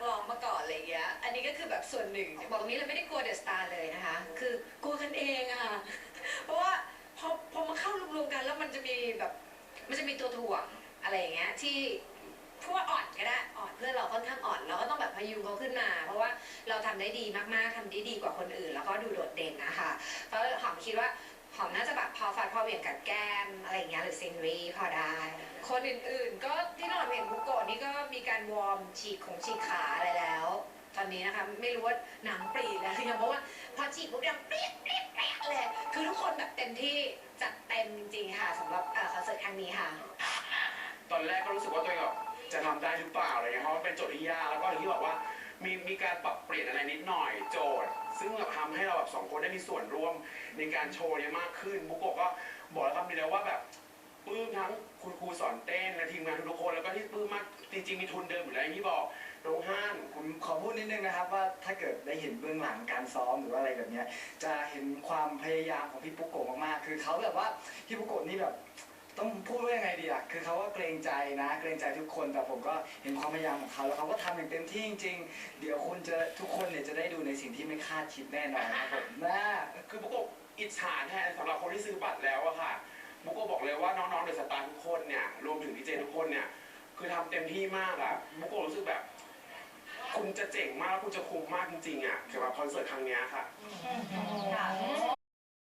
กร้องมาก่อนอะไรเงี้ย อันนี้ก็คือแบบส่วนหนึ่ง บอกตรงนี้เลยไม่ได้กลัวเดอะสตาร์เลยนะคะ คือกลัวกันเองอะค่ะ เพราะว่าพอพอมาเข้ารวมๆกันแล้วมันจะมีแบบมันจะมีตัวถ่วงอะไรอย่างเงี้ยที่พว่าอ่อนก็ได้อ่อนเพื่อนเราค่อนข้างอ่อนเราก็ต้องแบบพยุงเขาขึ้นมา เพราะว่าเราทำได้ดีมากๆทำได้ดีกว่าคนอื่น แล้วก็ดูโดดเด่นนะคะเพราะหอมคิดว่า หอมน่าจะแบบพอฟัดพอเหวี่ยงกับแก้มอะไรอย่างเงี้ยหรือเซนรีพอได้ คนอื่นๆ ก็ที่นอนเห็นบุโกะนี่ก็มีการวอร์มฉีกของฉีกขาอะไรแล้ว ตอนนี้นะคะไม่รู้ว่าหนังปรีแล้วหรือยังเพราะว่าพอฉีกปุ๊บดังเปรี้ยเปรี้ยเปรี้ยเลยคือทุกคนแบบเต็มที่จัดเต็มจริงๆค่ะสำหรับเอ่อคอนเสิร์ตครั้งนี้ค่ะ ตอนแรกก็รู้สึกว่าตัวเองแบบจะทำได้หรือเปล่าอะไรเงี้ยเพราะมันเป็นโจทย์ที่ยากแล้วก็อย่างที่บอกว่ามีมีการปรับเปลี่ยนอะไรนิดหน่อยโจทย์ซึ่ง แบบทำให้เราแบบสองคนได้มีส่วนร่วมในการโชว์เนี้มากขึ้นบุกโกะก็บอกแล้วครับมีแล้วว่าแบบปลื้มทั้งคุณครูสอนเต้นและทีมงานทุกคนแล้วก็ที่ปลื้มมากจริงๆมีทุนเดิมอยู่แล้วอย่างที่บอกน้องห้าน ผมขอพูดนิดนึงนะครับว่าถ้าเกิดได้เห็นเบื้องหลังการซ้อมหรือว่าอะไรแบบเนี้ยจะเห็นความพยายามของพี่ปุ๊กโกะมากๆ คือเขาแบบว่าพี่ปุ๊กโกะนี่แบบ ต้องพูดว่ายังไงดีอะคือเขาก็เกรงใจนะ เกรงใจทุกคนแต่ผมก็เห็นความพยายามของเขาแล้วเขาก็ทำอย่างเต็มที่จริงๆ เดี๋ยวคุณจะทุกคนเนี่ยจะได้ดูในสิ่งที่ไม่คาดคิดแน่นอนครับผมนะคือบุกโกะอิจฉาแทนสำหรับคนที่ซื้อบัตรแล้วอะค่ะบุกโกะบอกเลยว่าน้องๆเดอะสตาร์ทุกคนเนี่ยรวมถึงดีเจทุกคนเนี่ยคือทำเต็มที่มากอะบุกโกะรู้สึกแบบ คุณจะเจ๋งมากแล้วคุณจะคุ้มมากจริงๆอะสำหรับคอนเสิร์ตครั้งเนี้ยค่ะ ค่ะ